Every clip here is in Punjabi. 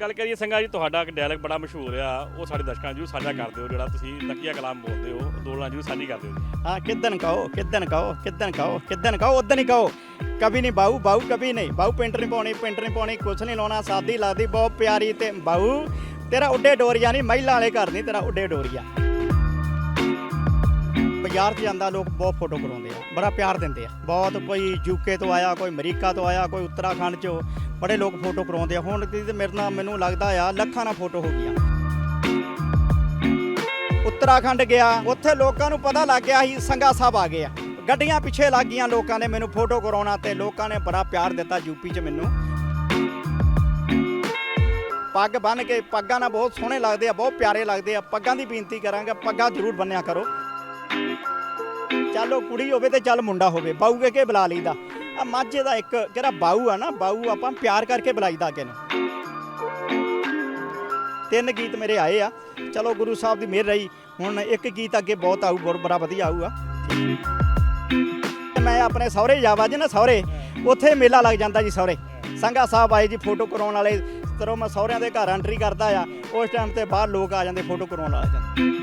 ਗੱਲ ਕਰੀਏ ਸੰਗਾ ਜੀ, ਤੁਹਾਡਾ ਇੱਕ ਡਾਇਲੌਗ ਬੜਾ ਮਸ਼ਹੂਰ ਆ, ਉਹ ਸਾਡੇ ਦਰਸ਼ਕਾਂ ਨੂੰ ਸਾਂਝਾ ਕਰਦੇ ਹੋ ਜਿਹੜਾ ਤੁਸੀਂ ਨਕੀਆ ਕਲਾਮ ਬੋਲਦੇ ਹੋ ਦੋਲਾਂ ਨੂੰ ਸਾਂਝੀ ਕਰਦੇ ਹੋ ਹਾਂ ਕਿਦਨ ਕਹੋ ਕਿਦਨ ਕਹੋ ਕਿਦਨ ਕਹੋ ਕਿਦਨ ਕਹੋ ਉਦਨ ਹੀ ਕਹੋ। ਕਬੀ ਨਹੀਂ ਬਾਹੂ ਬਾਹੂ ਕਭੀ ਨਹੀਂ ਬਾਹੂ ਪੈਂਟ ਨਹੀਂ ਪਾਉਣੀ ਪੈਂਟ ਨਹੀਂ ਪਾਉਣੀ, ਕੁਛ ਨਹੀਂ ਲਾਉਣਾ, ਸਾਦੀ ਲਾਦੀ ਬਹੁਤ ਪਿਆਰੀ ਤੇ ਬਾਹੂ ਤੇਰਾ ਉੱਡੇ ਡੋਰੀਆ ਨਹੀਂ, ਮਹਿਲਾ ਵਾਲੇ ਘਰ ਨਹੀਂ, ਤੇਰਾ ਉੱਡੇ ਡੋਰੀਆ। ਬਾਜ਼ਾਰ 'ਚ ਜਾਂਦਾ, ਲੋਕ ਬਹੁਤ ਫੋਟੋ ਕਰਾਉਂਦੇ ਆ, ਬੜਾ ਪਿਆਰ ਦਿੰਦੇ ਆ। ਬਹੁਤ ਕੋਈ ਯੂਕੇ ਤੋਂ ਆਇਆ, ਕੋਈ ਅਮਰੀਕਾ ਤੋਂ ਆਇਆ, ਕੋਈ ਉੱਤਰਾਖੰਡ 'ਚੋਂ ਬੜੇ ਲੋਕ ਫੋਟੋ ਕਰਾਉਂਦੇ ਆ। ਹੁਣ ਤੇ ਮੇਰੇ ਨਾਲ ਮੈਨੂੰ ਲੱਗਦਾ ਆ, ਲੱਖਾਂ ਨਾਲ ਫੋਟੋ ਹੋ ਗਈਆਂ। ਉੱਤਰਾਖੰਡ ਗਿਆ, ਉੱਥੇ ਲੋਕਾਂ ਨੂੰ ਪਤਾ ਲੱਗ ਗਿਆ ਸੀ ਸੰਗਾ ਸਾਹਿਬ ਆ ਗਏ ਆ। ਗੱਡੀਆਂ ਪਿੱਛੇ ਲੱਗ ਗਈਆਂ ਲੋਕਾਂ ਨੇ ਮੈਨੂੰ ਫੋਟੋ ਕਰਾਉਣਾ ਤੇ ਲੋਕਾਂ ਨੇ ਬੜਾ ਪਿਆਰ ਦਿੱਤਾ ਯੂਪੀ 'ਚ ਮੈਨੂੰ। ਪੱਗ ਬੰਨ ਕੇ, ਪੱਗਾਂ ਨਾਲ ਬਹੁਤ ਸੋਹਣੇ ਲੱਗਦੇ ਆ, ਬਹੁਤ ਪਿਆਰੇ ਲੱਗਦੇ ਆ। ਪੱਗਾਂ ਦੀ ਬੇਨਤੀ ਕਰਾਂਗਾ, ਪੱਗਾਂ ਜ਼ਰੂਰ ਬੰਨਿਆ ਕਰੋ। ਚੱਲੋ ਕੁੜੀ ਹੋਵੇ ਤੇ ਚੱਲ ਮੁੰਡਾ ਹੋਵੇ, ਬਾਊ ਕੇ ਕੇ ਬੁਲਾ ਲਈਦਾ। ਆ ਮਾਝੇ ਦਾ ਇੱਕ ਜਿਹੜਾ ਬਾਊ ਆ ਨਾ, ਬਾਊ ਆਪਾਂ ਪਿਆਰ ਕਰਕੇ ਬੁਲਾਈਦਾ ਅੱਗੇ ਨੂੰ। ਤਿੰਨ ਗੀਤ ਮੇਰੇ ਆਏ ਆ। ਚਲੋ ਗੁਰੂ ਸਾਹਿਬ ਦੀ ਮਿਹਰ ਰਹੀ। ਹੁਣ ਇੱਕ ਗੀਤ ਅੱਗੇ ਬਹੁਤ ਆਊ ਬੜਾ ਵਧੀਆ ਆਊਗਾ। ਮੈਂ ਆਪਣੇ ਸਹੁਰੇ ਜਾਵਾ ਜੀ ਨਾ ਸਹੁਰੇ, ਉੱਥੇ ਮੇਲਾ ਲੱਗ ਜਾਂਦਾ ਜੀ ਸਹੁਰੇ। ਸੰਘਾ ਸਾਹਿਬ ਆਏ ਜੀ ਫੋਟੋ ਕਰਾਉਣ ਵਾਲੇ। ਤਰੋ ਮੈਂ ਸਹੁਰਿਆਂ ਦੇ ਘਰ ਐਂਟਰੀ ਕਰਦਾ ਆ। ਉਸ ਟਾਈਮ ਤੇ ਬਾਹਰ ਲੋਕ ਆ ਜਾਂਦੇ ਫੋਟੋ ਕਰਾਉਣ ਵਾਲੇ। ਜਾਂਦੇ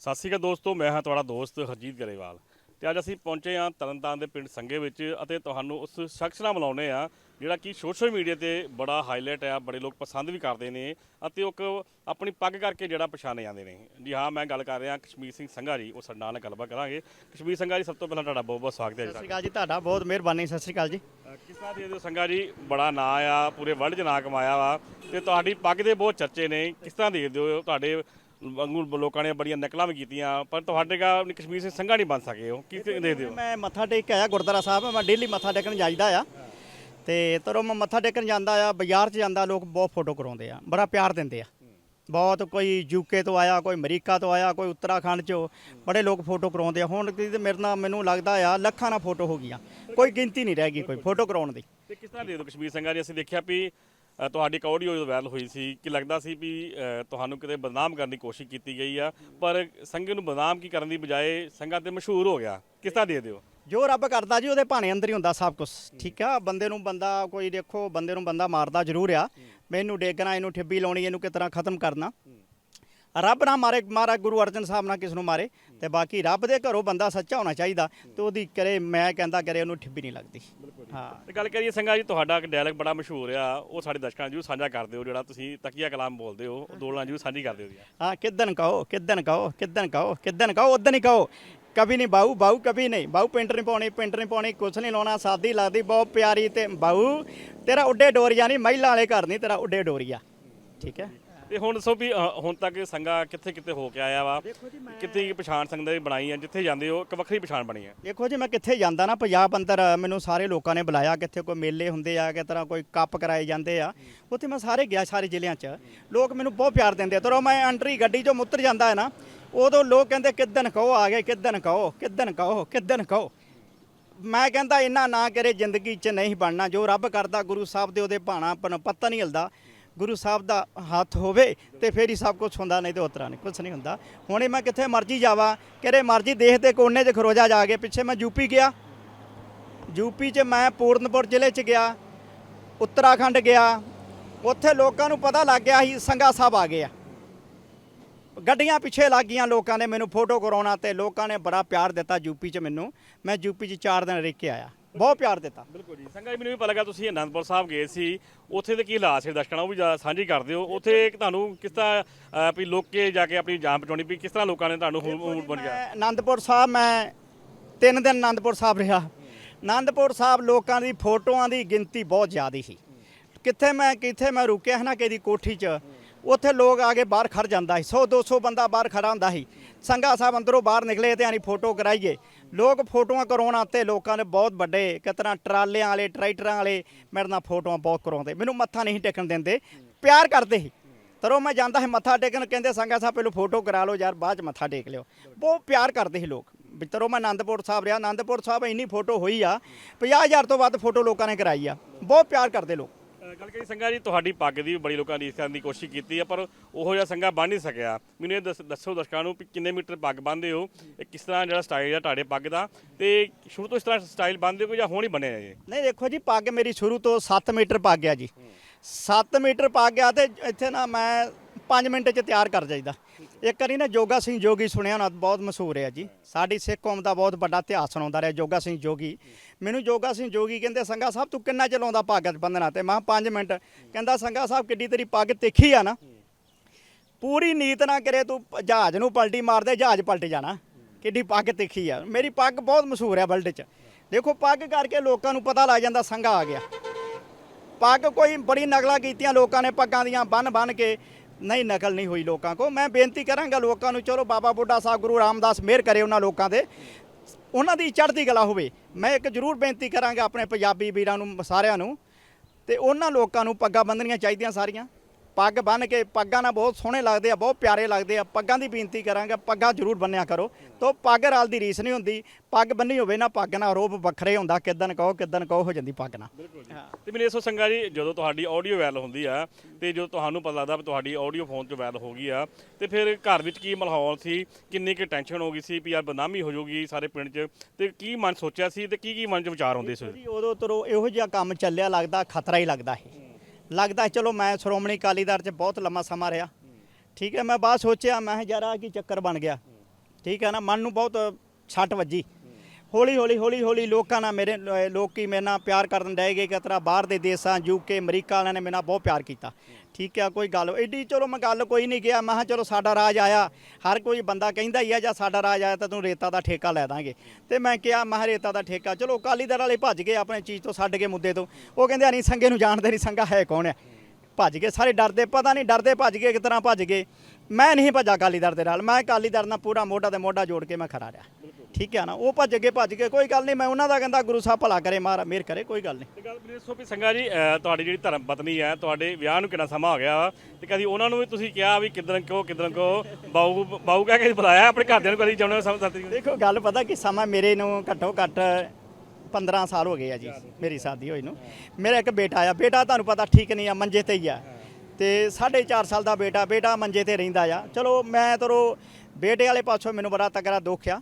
ਸਤਿ ਸ਼੍ਰੀ ਅਕਾਲ ਦੋਸਤੋ, ਮੈਂ ਹਾਂ ਤੁਹਾਡਾ ਦੋਸਤ ਹਰਜੀਤ ਗਰੇਵਾਲ। ਤੇ ਅੱਜ ਅਸੀਂ ਪਹੁੰਚੇ ਹਾਂ ਤਰਨਤਾਰਨ ਦੇ ਪਿੰਡ ਸੰਗੇ ਵਿੱਚ ਅਤੇ ਤੁਹਾਨੂੰ ਉਸ ਸ਼ਖਸ ਨਾਲ ਮਿਲਾਉਂਦੇ ਆ ਜਿਹੜਾ ਕਿ ਸੋਸ਼ਲ ਮੀਡੀਆ ਤੇ ਬੜਾ ਹਾਈਲਾਈਟ ਆ ਬੜੇ ਲੋਕ ਪਸੰਦ ਵੀ ਕਰਦੇ ਨੇ ਅਤੇ ਉਹ ਆਪਣੀ ਪੱਗ ਕਰਕੇ ਜਿਹੜਾ ਪਛਾਣੇ ਜਾਂਦੇ ਨੇ। ਜੀ ਹਾਂ ਮੈਂ ਗੱਲ ਕਰ ਰਿਹਾ ਕਸ਼ਮੀਰ ਸਿੰਘ ਸੰਘਾ ਜੀ ਉਹ ਸਾਡੇ ਨਾਲ ਗੱਲਬਾਤ ਕਰਾਂਗੇ। ਕਸ਼ਮੀਰ ਸੰਘਾ ਜੀ ਸਭ ਤੋਂ ਪਹਿਲਾਂ ਤੁਹਾਡਾ ਬਹੁਤ ਬਹੁਤ ਸਵਾਗਤ ਹੈ ਜੀ ਸਤਿ ਸ਼੍ਰੀ ਅਕਾਲ ਜੀ ਤੁਹਾਡਾ ਬਹੁਤ ਮਿਹਰਬਾਨੀ ਸਤਿ ਸ਼੍ਰੀ ਅਕਾਲ ਜੀ। ਕਿਸ ਤਰ੍ਹਾਂ ਦੇ ਦਿਓ ਸੰਗਾ ਜੀ ਬੜਾ ਨਾਂ ਆ ਪੂਰੇ ਵਰਲਡ 'ਚ ਨਾਂ ਕਮਾਇਆ ਵਾ ਤੇ ਤੁਹਾਡੀ ਪੱਗ ਦੇ ਬਹੁਤ ਚਰਚੇ ਨੇ ਕਿਸ ਤਰ੍ਹਾਂ ਦੇ ਦਿਓ ਤੁਹਾਡੇ ਵਾਂਗੂ ਲੋਕਾਂ ਨੇ ਬੜੀਆਂ ਨਕਲਾਂ ਵੀ ਕੀਤੀਆਂ ਪਰ ਤੁਹਾਡੇ ਕਾ ਕਸ਼ਮੀਰ ਸਿੰਘ ਸੰਘਾ ਨਹੀਂ ਬਣ ਸਕੇ ਉਹ। ਕਿਸ ਦੇ ਦਿਓ ਮੈਂ ਮੱਥਾ ਟੇਕ ਕੇ ਆਇਆ ਗੁਰਦੁਆਰਾ ਸਾਹਿਬ ਮੈਂ ਡੇਲੀ ਮੱਥਾ ਟੇਕਣ ਜਾਈਦਾ ਆ। ਤੇ ਤਰੋ ਮੈਂ ਮੱਥਾ ਟੇਕਣ ਜਾਂਦਾ ਆ ਬਾਜ਼ਾਰ 'ਚ ਜਾਂਦਾ ਲੋਕ ਬਹੁਤ ਫੋਟੋ ਕਰਾਉਂਦੇ ਆ ਬੜਾ ਪਿਆਰ ਦਿੰਦੇ ਆ। ਬਹੁਤ ਕੋਈ ਯੂਕੇ ਤੋਂ ਆਇਆ ਕੋਈ ਅਮਰੀਕਾ ਤੋਂ ਆਇਆ ਕੋਈ ਉੱਤਰਾਖੰਡ 'ਚੋਂ ਬੜੇ ਲੋਕ ਫੋਟੋ ਕਰਾਉਂਦੇ ਆ। ਹੁਣ ਤੇ ਮੇਰੇ ਨਾਲ ਮੈਨੂੰ ਲੱਗਦਾ ਆ ਲੱਖਾਂ ਨਾਲ ਫੋਟੋ ਹੋ ਗਈਆਂ। ਕੋਈ ਗਿਣਤੀ ਨਹੀਂ ਰਹਿ ਗਈ ਕੋਈ ਫੋਟੋ ਕਰਾਉਣ ਦੀ। ਤੇ ਕਿਸ ਤਰ੍ਹਾਂ ਦੇ ਕਸ਼ਮੀਰ ਸੰਘਾ ਜੀ ਅਸੀਂ ਦੇਖਿਆ ਵੀ ਤੁਹਾਡੀ ਇੱਕ ਆਡੀਓ ਵਾਇਰਲ ਹੋਈ ਸੀ ਕਿ ਲੱਗਦਾ ਸੀ ਵੀ ਤੁਹਾਨੂੰ ਕਿਤੇ ਬਦਨਾਮ ਕਰਨ ਦੀ ਕੋਸ਼ਿਸ਼ ਕੀਤੀ ਗਈ ਆ ਪਰ ਸੰਘੇ ਨੂੰ ਬਦਨਾਮ ਕੀ ਕਰਨ ਦੀ ਬਜਾਏ ਸੰਘਾ ਤੇ ਮਸ਼ਹੂਰ ਹੋ ਗਿਆ। ਕਿਸ ਤਰ੍ਹਾਂ ਦੇ ਦਿਓ ਜੋ ਰੱਬ ਕਰਦਾ ਜੀ ਉਹਦੇ ਭਾਣੇ ਅੰਦਰ ਹੀ ਹੁੰਦਾ ਸਭ ਕੁਝ ਠੀਕ ਆ? ਬੰਦੇ ਨੂੰ ਬੰਦਾ ਕੋਈ ਦੇਖੋ ਬੰਦੇ ਨੂੰ ਬੰਦਾ ਮਾਰਦਾ ਜ਼ਰੂਰ ਆ। ਮੈਨੂੰ ਡੇਗਣਾ ਇਹਨੂੰ ਠਿੱਬੀ ਲਾਉਣੀ ਇਹਨੂੰ ਕਿਸ ਤਰ੍ਹਾਂ ਖਤਮ ਕਰਨਾ? ਰੱਬ ਨਾ ਮਾਰੇ ਮਾਰਾ ਗੁਰੂ ਅਰਜਨ ਸਾਹਿਬ ਨਾਲ ਕਿਸ ਨੂੰ ਮਾਰੇ। ਤੇ ਬਾਕੀ ਰੱਬ ਦੇ ਘਰੋਂ ਬੰਦਾ ਸੱਚਾ ਹੋਣਾ ਚਾਹੀਦਾ ਤੇ ਉਹਦੀ ਕਰੇ ਮੈਂ ਕਹਿੰਦਾ ਕਰੇ ਉਹਨੂੰ ਠਿੱਬੀ ਨਹੀਂ ਲੱਗਦੀ। ਹਾਂ। ਤੇ ਗੱਲ ਕਰੀਏ ਸੰਗਾ ਜੀ ਤੁਹਾਡਾ ਇੱਕ ਡਾਇਲੌਗ ਬੜਾ ਮਸ਼ਹੂਰ ਆ ਉਹ ਸਾਡੇ ਦਰਸ਼ਕਾਂ ਨੂੰ ਸਾਂਝਾ ਕਰ ਦਿਓ ਜਿਹੜਾ ਤੁਸੀਂ ਤਕੀਆ ਕਲਾਮ ਬੋਲਦੇ ਹੋ ਉਹ ਦੋਲਾਂ ਜੀ ਸਾਂਝੀ ਕਰ ਦਿਓ ਜੀ। ਹਾਂ ਕਿਦਨ ਕਹੋ ਕਿਦਨ ਕਹੋ ਕਿਦਨ ਕਹੋ ਕਿਦਨ ਕਹੋ ਉਦਨ ਹੀ ਕਹੋ। ਕभी ਨਹੀਂ ਬਾਹੂ ਬਾਹੂ ਕभी ਨਹੀਂ। ਬਾਹੂ ਪੈਂਟ ਨਹੀਂ ਪਾਉਣੀ ਪੈਂਟ ਨਹੀਂ ਪਾਉਣੀ ਕੁਛ ਨਹੀਂ ਲਾਉਣਾ ਸਾਦੀ ਲੱਗਦੀ ਬਹੁਤ ਪਿਆਰੀ ਤੇ ਬਾਹੂ ਤੇਰਾ ਉੱਡੇ ਡੋਰੀਆ ਨਹੀਂ ਮਹਿਲਾ ਵਾਲੇ ਘਰ ਨਹੀਂ ਤੇਰਾ ਉੱਡੇ ਡੋਰੀਆ। ਠੀਕ ਹੈ? ਤੇ ਹੁਣ ਦੱਸੋ ਵੀ ਅ, ਹੁਣ ਤੱਕ ਸੰਗਾ ਕਿੱਥੇ ਕਿੱਥੇ ਹੋ ਕੇ ਆਇਆ ਵਾ? ਕਿੱਥੇ ਕੀ ਪਛਾਣ ਸੰਗਤ ਦੀ ਬਣਾਈ ਆ ਜਿੱਥੇ ਜਾਂਦੇ ਹੋ ਇੱਕ ਵੱਖਰੀ ਪਛਾਣ ਬਣੀ ਆ ਦੇਖੋ ਜੀ ਮੈਂ ਕਿੱਥੇ ਜਾਂਦਾ ਨਾ ਪੰਜਾਬ ਅੰਦਰ ਮੈਨੂੰ ਸਾਰੇ ਲੋਕਾਂ ਨੇ ਬੁਲਾਇਆ ਕਿੱਥੇ ਕੋਈ ਮੇਲੇ ਹੁੰਦੇ ਆ ਕਿ ਤਰ੍ਹਾਂ ਕੋਈ ਕੱਪ ਕਰਾਏ ਜਾਂਦੇ ਆ ਉੱਥੇ ਮੈਂ ਸਾਰੇ ਗਿਆ ਸਾਰੇ ਜ਼ਿਲ੍ਹਿਆਂ 'ਚ। ਲੋਕ ਮੈਨੂੰ ਬਹੁਤ ਪਿਆਰ ਦਿੰਦੇ ਆ। ਤਰੋ ਮੈਂ ਐਂਟਰੀ ਗੱਡੀ 'ਚੋਂ ਮੁੱਤਰ ਜਾਂਦਾ ਹੈ ਨਾ ਉਦੋਂ ਲੋਕ ਕਹਿੰਦੇ ਕਿੱਦਣ ਕਹੋ ਆ ਗਏ ਕਿੱਦਣ ਕਹੋ ਕਿੱਦਣ ਕਹੋ ਕਿੱਦਣ ਕਹੋ? ਮੈਂ ਕਹਿੰਦਾ ਇੰਨਾ ਨਾ ਕਰੇ ਜ਼ਿੰਦਗੀ 'ਚ ਨਹੀਂ ਬਣਨਾ। ਜੋ ਰੱਬ ਕਰਦਾ ਗੁਰੂ ਸਾਹਿਬ ਦੇ ਉਹਦੇ ਭਾਣਾ ਆਪਾਂ ਨੂੰ ਪਤਾ ਨਹੀਂ ਹਿਲਦਾ। ਗੁਰੂ ਸਾਹਿਬ ਦਾ ਹੱਥ ਹੋਵੇ ਤੇ ਫਿਰ ਹੀ ਸਭ ਕੁਝ ਹੁੰਦਾ, ਨਹੀਂ ਤੇ ਉਤਰਾ ਨਹੀਂ ਕੁਝ ਨਹੀਂ ਹੁੰਦਾ। ਹੁਣੇ ਮੈਂ ਕਿੱਥੇ ਮਰਜ਼ੀ ਜਾਵਾਂ, ਕਿਹੜੇ ਮਰਜ਼ੀ ਦੇਸ਼ ਦੇ ਕੋਨੇ 'ਚ ਖਰੋਜਾ ਜਾ ਕੇ, ਪਿੱਛੇ ਮੈਂ ਯੂਪੀ ਗਿਆ। ਯੂਪੀ 'ਚ ਮੈਂ ਪੂਰਨਪੁਰ ਜ਼ਿਲ੍ਹੇ 'ਚ ਗਿਆ, ਉੱਤਰਾਖੰਡ ਗਿਆ। ਉੱਥੇ ਲੋਕਾਂ ਨੂੰ ਪਤਾ ਲੱਗ ਗਿਆ ਸੀ ਸੰਗਾ ਸਾਹਿਬ ਆ ਗਏ ਆ। ਗੱਡੀਆਂ ਪਿੱਛੇ ਲੱਗ ਗਈਆਂ ਲੋਕਾਂ ਨੇ ਮੈਨੂੰ ਫੋਟੋ ਕਰਾਉਣਾ ਤੇ ਲੋਕਾਂ ਨੇ ਬੜਾ ਪਿਆਰ ਦਿੱਤਾ ਯੂਪੀ 'ਚ ਮੈਨੂੰ। ਮੈਂ ਯੂਪੀ 'ਚ 4 ਦਿਨ ਰਹਿ ਕੇ ਆਇਆ। ਬਹੁਤ ਪਿਆਰ ਦਿੱਤਾ। ਬਿਲਕੁਲ ਜੀ। ਸੰਗਾ ਜੀ ਮੈਨੂੰ ਵੀ ਪਤਾ ਲੱਗਾ ਤੁਸੀਂ ਅਨੰਦਪੁਰ ਸਾਹਿਬ ਗਏ ਸੀ। ਉੱਥੇ ਦੇ ਕੀ ਹਾਲਾਤ ਸੀ ਦਰਸ਼ਕਾਂ ਨਾਲ ਉਹ ਵੀ ਜ਼ਿਆਦਾ ਸਾਂਝੀ ਕਰਦੇ ਹੋ ਉੱਥੇ ਇੱਕ ਤੁਹਾਨੂੰ ਕਿਸ ਤਰ੍ਹਾਂ ਵੀ ਲੋਕੇ ਜਾ ਕੇ ਆਪਣੀ ਜਾਨ ਬਚਾਉਣੀ ਵੀ ਕਿਸ ਤਰ੍ਹਾਂ ਲੋਕਾਂ ਨੇ ਤੁਹਾਨੂੰ ਹੁਣ ਬਣ ਗਿਆ? ਮੈਂ ਆਨੰਦਪੁਰ ਸਾਹਿਬ ਮੈਂ ਤਿੰਨ ਦਿਨ ਆਨੰਦਪੁਰ ਸਾਹਿਬ ਰਿਹਾ। ਆਨੰਦਪੁਰ ਸਾਹਿਬ ਲੋਕਾਂ ਦੀ ਫੋਟੋਆਂ ਦੀ ਗਿਣਤੀ ਬਹੁਤ ਜ਼ਿਆਦਾ ਸੀ। ਕਿੱਥੇ ਮੈਂ ਕਿੱਥੇ ਮੈਂ ਰੁਕਿਆ ਹੈ ਨਾ ਕਿਹਦੀ ਕੋਠੀ 'ਚ ਉੱਥੇ ਲੋਕ ਆ ਕੇ ਬਾਹਰ ਖੜ ਜਾਂਦਾ ਸੀ। 100 200 ਬੰਦਾ ਬਾਹਰ ਖੜਾ ਹੁੰਦਾ ਸੀ। ਸੰਗਾ ਸਾਹਿਬ ਅੰਦਰੋਂ ਬਾਹਰ ਨਿਕਲੇ ਤੇ ਆਣੀ ਫੋਟੋ ਕਰਾਈਏ। ਲੋਕ ਫੋਟੋਆਂ ਕਰਾਉਣ ਆਤੇ ਲੋਕਾਂ ਨੇ ਬਹੁਤ ਵੱਡੇ ਕਿਤਨਾ ਟਰਾਲਿਆਂ ਵਾਲੇ, ਟਰੈਕਟਰਾਂ ਵਾਲੇ ਮੇਰੇ ਨਾਲ ਫੋਟੋਆਂ ਬਹੁਤ ਕਰਾਉਂਦੇ। ਮੈਨੂੰ ਮੱਥਾ ਨਹੀਂ ਟੇਕਣ ਦਿੰਦੇ, ਪਿਆਰ ਕਰਦੇ ਸੀ। ਤਰੋ ਮੈਂ ਜਾਂਦਾ ਸੀ ਮੱਥਾ ਟੇਕਣ, ਕਹਿੰਦੇ ਸੰਗਾ ਸਾਹਿਬ ਪਹਿਲਾਂ ਫੋਟੋ ਕਰਾ ਲਓ ਯਾਰ, ਬਾਅਦ ਚ ਮੱਥਾ ਟੇਕ ਲਿਓ। ਬਹੁਤ ਪਿਆਰ ਕਰਦੇ ਸੀ ਲੋਕ। ਵਿਤਰੋ ਮੈਂ ਆਨੰਦਪੁਰ ਸਾਹਿਬ ਰਿਹਾ ਆਨੰਦਪੁਰ ਸਾਹਿਬ ਇੰਨੀ ਫੋਟੋ ਹੋਈ ਆ 50000 ਤੋਂ ਵੱਧ ਫੋਟੋ ਲੋਕਾਂ ਨੇ ਕਰਾਈ ਆ। ਬਹੁਤ ਪਿਆਰ ਕਰਦੇ ਲੋਕ। ਗੱਲ ਕਰੀ ਸੰਗਾ ਜੀ, ਤੁਹਾਡੀ ਪੱਗ ਦੀ ਵੀ ਬੜੀ ਲੋਕਾਂ ਨੇ ਰੀਸ ਕਰਨ ਦੀ ਕੋਸ਼ਿਸ਼ ਕੀਤੀ ਹੈ ਪਰ ਉਹੋ ਜਿਹਾ ਸੰਗਾ ਬਣ ਨਹੀਂ ਸਕਿਆ। ਮੈਨੂੰ ਇਹ ਦੱਸ- ਦੱਸੋ ਦਰਸ਼ਕਾਂ ਨੂੰ ਵੀ ਕਿੰਨੇ ਮੀਟਰ ਪੱਗ ਬੰਨਦੇ ਹੋ, ਇਹ ਕਿਸ ਤਰ੍ਹਾਂ ਜਿਹੜਾ ਸਟਾਈਲ ਆ ਤੁਹਾਡੇ ਪੱਗ ਦਾ? ਤੇ ਸ਼ੁਰੂ ਤੋਂ ਇਸ ਤਰ੍ਹਾਂ ਸਟਾਈਲ ਬੰਨਦੇ ਹੋ ਜਾਂ ਹੁਣ ਹੀ ਬਣਿਆ ਹੈ ਇਹ? ਨਹੀਂ, ਦੇਖੋ ਜੀ, ਪੱਗ ਮੇਰੀ ਸ਼ੁਰੂ ਤੋਂ 7 ਮੀਟਰ ਪੱਗ ਆ ਜੀ। 7 ਮੀਟਰ ਪੱਗ ਆ ਤੇ ਇੱਥੇ ਨਾ ਮੈਂ 5 ਮਿੰਟ 'ਚ ਤਿਆਰ ਕਰ ਜਾਈਦਾ। ਇੱਕ ਵਾਰੀ ਨਾ ਜੋਗਾ ਸਿੰਘ ਜੋਗੀ ਸੁਣਿਆ ਨਾ ਬਹੁਤ ਮਸ਼ਹੂਰ ਹੈ ਜੀ। ਸਾਡੀ ਸਿੱਖ ਕੌਮ ਦਾ ਬਹੁਤ ਵੱਡਾ ਇਤਿਹਾਸ ਸੁਣਾਉਂਦਾ ਰਿਹਾ ਜੋਗਾ ਸਿੰਘ ਜੋਗੀ। ਮੈਨੂੰ ਜੋਗਾ ਸਿੰਘ ਜੋਗੀ ਕਹਿੰਦੇ ਸੰਗਾ ਸਾਹਿਬ ਤੂੰ ਕਿੰਨਾ ਚਲਾਉਂਦਾ ਪੱਗ ਬੰਨਣਾ ਤੇ? ਮੈਂ 5 ਮਿੰਟ। ਕਹਿੰਦਾ ਸੰਗਾ ਸਾਹਿਬ ਕਿੱਡੀ ਤੇਰੀ ਪੱਗ ਤਿੱਖੀ ਆ ਨਾ। ਪੂਰੀ ਨੀਤ ਨਾ ਕਰੇ ਤੂੰ ਜਹਾਜ਼ ਨੂੰ ਪਲਟੀ ਮਾਰ ਦੇ ਜਹਾਜ਼ ਪਲਟ ਜਾਣਾ। ਕਿੱਡੀ ਪੱਗ ਤਿੱਖੀ ਆ। ਮੇਰੀ ਪੱਗ ਬਹੁਤ ਮਸ਼ਹੂਰ ਹੈ ਵਰਲਡ 'ਚ। ਦੇਖੋ ਪੱਗ ਕਰਕੇ ਲੋਕਾਂ ਨੂੰ ਪਤਾ ਲੱਗ ਜਾਂਦਾ ਸੰਗਾ ਆ ਗਿਆ। ਪੱਗ ਕੋਈ ਬੜੀ ਨਕਲਾਂ ਕੀਤੀਆਂ ਲੋਕਾਂ ਨੇ ਪੱਗਾਂ ਦੀਆਂ ਬੰਨ ਬੰਨ ਕੇ ਨਹੀਂ ਨਕਲ ਨਹੀਂ ਹੋਈ ਲੋਕਾਂ ਕੋ। ਮੈਂ ਬੇਨਤੀ ਕਰਾਂਗਾ ਲੋਕਾਂ ਨੂੰ, ਚਲੋ ਬਾਬਾ ਬੁੱਢਾ ਸਾਹਿਬ, ਗੁਰੂ ਰਾਮਦਾਸ ਮਿਹਰ ਕਰੇ ਉਹਨਾਂ ਲੋਕਾਂ ਦੇ। ਉਹਨਾਂ ਦੀ ਚੜ੍ਹਦੀ ਕਲਾ ਹੋਵੇ। ਮੈਂ ਇੱਕ ਜ਼ਰੂਰ ਬੇਨਤੀ ਕਰਾਂਗਾ ਆਪਣੇ ਪੰਜਾਬੀ ਵੀਰਾਂ ਨੂੰ, ਸਾਰਿਆਂ ਨੂੰ, ਤੇ ਉਹਨਾਂ ਲੋਕਾਂ ਨੂੰ ਪੱਗਾਂ ਬੰਨਣੀਆਂ ਚਾਹੀਦੀਆਂ ਸਾਰੀਆਂ। ਪੱਗ ਬੰਨ ਕੇ ਪੱਗਾਂ ਨਾਲ ਬਹੁਤ ਸੋਹਣੇ ਲੱਗਦੇ ਆ ਬਹੁਤ ਪਿਆਰੇ ਲੱਗਦੇ ਆ। ਪੱਗਾਂ ਦੀ ਬੇਨਤੀ ਕਰਾਂਗਾ ਪੱਗਾਂ ਜ਼ਰੂਰ ਬੰਨਿਆ ਕਰੋ। ਤੋ ਪੱਗ ਰਲ ਦੀ ਰੀਸ ਨਹੀਂ ਹੁੰਦੀ ਪੱਗ ਬੰਨੀ ਹੋਵੇ ਨਾ ਪੱਗ ਨਾਲ ਰੋਪ ਵੱਖਰੇ ਹੁੰਦਾ ਕਿਦਨ ਕਹੋ ਕਿਦਨ ਕਹੋ ਹੋ ਜਾਂਦੀ ਪੱਗ ਨਾਲ। ਬਿਲਕੁਲ ਜੀ। ਤੇ ਮੈਨੂੰ ਇਸੋ ਸੰਗਾ ਜੀ ਜਦੋਂ ਤੁਹਾਡੀ ਆਡੀਓ ਵਾਇਰਲ ਹੁੰਦੀ ਆ ਤੇ ਜਦੋਂ ਤੁਹਾਨੂੰ ਪਤਾ ਲੱਗਦਾ ਵੀ ਤੁਹਾਡੀ ਆਡੀਓ ਫੋਨ 'ਚ ਵਾਇਰਲ ਹੋ ਗਈ ਆ ਤੇ ਫਿਰ ਘਰ ਵਿੱਚ ਕੀ ਮਾਹੌਲ ਸੀ ਕਿੰਨੀ ਕਿ ਟੈਨਸ਼ਨ ਹੋ ਗਈ ਸੀ ਵੀ ਯਾਰ ਬਦਨਾਮੀ ਹੋ ਜਾਊਗੀ ਸਾਰੇ ਪਿੰਡ 'ਚ ਤੇ ਕੀ ਮਨ ਸੋਚਿਆ ਸੀ ਤੇ ਕੀ ਕੀ ਮਨ 'ਚ ਵਿਚਾਰ ਆਉਂਦੇ ਸੀ? ਜੀ ਉਦੋਂ ਤੋਂ ਇਹੋ ਜਿਹਾ ਕੰਮ ਚੱਲਿਆ ਲੱਗਦਾ ਖਤਰਾ ਹੀ ਲੱਗਦਾ ਹੈ ਲੱਗਦਾ ਚਲੋ ਮੈਂ ਸ਼੍ਰੋਮਣੀ ਅਕਾਲੀ ਦਲ 'ਚ ਬਹੁਤ ਲੰਮਾ ਸਮਾਂ ਰਿਹਾ। ਠੀਕ ਹੈ, ਮੈਂ ਬਾਅਦ ਸੋਚਿਆ, ਮੈਂ ਕਿਹਾ ਯਾਰ ਆਹ ਕੀ ਚੱਕਰ ਬਣ ਗਿਆ। ਠੀਕ ਹੈ ਨਾ, ਮਨ ਨੂੰ ਬਹੁਤ ਛੱਟ ਵੱਜੀ। ਹੌਲੀ ਹੌਲੀ ਹੌਲੀ ਹੌਲੀ ਲੋਕਾਂ ਨਾਲ ਮੇਰੇ ਲ- ਲੋਕੀ ਮੇਰੇ ਨਾਲ ਪਿਆਰ ਕਰਨ ਡਏ ਗਏ ਕਿਤਰਾ ਬਾਹਰ ਦੇ ਦੇਸ਼ਾਂ ਯੂਕੇ ਅਮਰੀਕਾ ਵਾਲਿਆਂ ਨੇ ਮੇਰੇ ਨਾਲ ਬਹੁਤ ਪਿਆਰ ਕੀਤਾ। ਠੀਕ ਹੈ ਕੋਈ ਗੱਲ ਐਡੀ ਚਲੋ ਮੈਂ ਗੱਲ ਕੋਈ ਨਹੀਂ ਕਿਹਾ ਮੈਂ ਕਿਹਾ ਚਲੋ ਸਾਡਾ ਰਾਜ ਆਇਆ। ਹਰ ਕੋਈ ਬੰਦਾ ਕਹਿੰਦਾ ਹੀ ਆ, ਜਾਂ ਸਾਡਾ ਰਾਜ ਆਇਆ ਤਾਂ ਤੂੰ ਰੇਤਾ ਦਾ ਠੇਕਾ ਲੈ ਦਾਂਗੇ। ਤੇ ਮੈਂ ਕਿਹਾ ਮੈਂ ਕਿਹਾ ਰੇਤਾ ਦਾ ਠੇਕਾ। ਚਲੋ ਅਕਾਲੀ ਦਲ ਵਾਲੇ ਭੱਜ ਗਏ ਆਪਣੇ ਚੀਜ਼ ਤੋਂ ਛੱਡ ਕੇ ਮੁੱਦੇ ਤੋਂ। ਉਹ ਕਹਿੰਦੇ ਨਹੀਂ ਸੰਗੇ ਨੂੰ ਜਾਣਦੇ ਨਹੀਂ ਸੰਗਾ ਹੈ ਕੌਣ ਹੈ ਭੱਜ ਗਏ। ਸਾਰੇ ਡਰਦੇ, ਪਤਾ ਨਹੀਂ ਡਰਦੇ ਭੱਜ ਗਏ, ਕਿਸ ਤਰ੍ਹਾਂ ਭੱਜ ਗਏ। ਮੈਂ ਨਹੀਂ ਭੱਜਾ ਅਕਾਲੀ ਦਲ ਦੇ ਨਾਲ। ਮੈਂ ਅਕਾਲੀ ਦਲ ਨਾਲ ਪੂਰਾ ਮੋਢਾ ਤੇ ਮੋਢਾ ਜੋੜ ਕੇ ਮੈਂ ਖੜਾ ਰਿਹਾ। ਠੀਕ ਹੈ ਨਾ ਉਹ ਭੱਜ ਗਏ ਭੱਜ ਗਏ ਕੋਈ ਗੱਲ ਨਹੀਂ ਮੈਂ ਉਹਨਾਂ ਦਾ ਕਹਿੰਦਾ ਗੁਰੂ ਸਾਹਿਬ ਭਲਾ ਕਰੇ ਮਾਰਾ ਮੇਰ ਕਰੇ ਕੋਈ ਗੱਲ ਨਹੀਂ। ਤੇ ਗੱਲ ਦੱਸੋ ਵੀ ਸੰਗਾ ਜੀ ਅਹ ਤੁਹਾਡੀ ਜਿਹੜੀ ਧਰਮ ਪਤਨੀ ਹੈ ਤੁਹਾਡੇ ਵਿਆਹ ਨੂੰ ਕਿੰਨਾ ਸਮਾਂ ਹੋ ਗਿਆ ਵਾ ਤੇ ਕਦੀ ਉਹਨਾਂ ਨੂੰ ਵੀ ਤੁਸੀਂ ਕਿਹਾ ਵੀ ਕਿਦਾਂ ਕਹੋ ਕਿਦਾਂ ਕਹੋ ਬਾਊ ਬਾਊ ਕਹਿ ਕੇ ਬੁਲਾਇਆ ਆਪਣੇ ਘਰਦਿਆਂ ਨੂੰ ਕਦੀ ਜਾਣੋ ਸਾਥੀ ਨੂੰ ਦੇਖੋ ਗੱਲ ਪਤਾ ਕਿ ਸਮਾਂ ਮੇਰੇ ਨੂੰ ਘੱਟੋ ਘੱਟ 15 ਸਾਲ ਹੋ ਗਏ ਆ ਜੀ ਮੇਰੀ ਸ਼ਾਦੀ ਹੋਈ ਨੂੰ। ਮੇਰਾ ਇੱਕ ਬੇਟਾ ਆ ਬੇਟਾ ਤੁਹਾਨੂੰ ਪਤਾ ਠੀਕ ਨਹੀਂ ਆ ਮੰਜੇ ਤੇ ਹੀ ਆ। ਤੇ 4.5 ਸਾਲ ਦਾ ਬੇਟਾ ਬੇਟਾ ਮੰਜੇ ਤੇ ਰਹਿੰਦਾ ਆ। ਚਲੋ ਮੈਂ ਤਰੋ ਬੇਟੇ ਵਾਲੇ ਪਾਸੋਂ ਮੈਨੂੰ ਬੜਾ ਤਕੜਾ ਦੁੱਖ ਆ।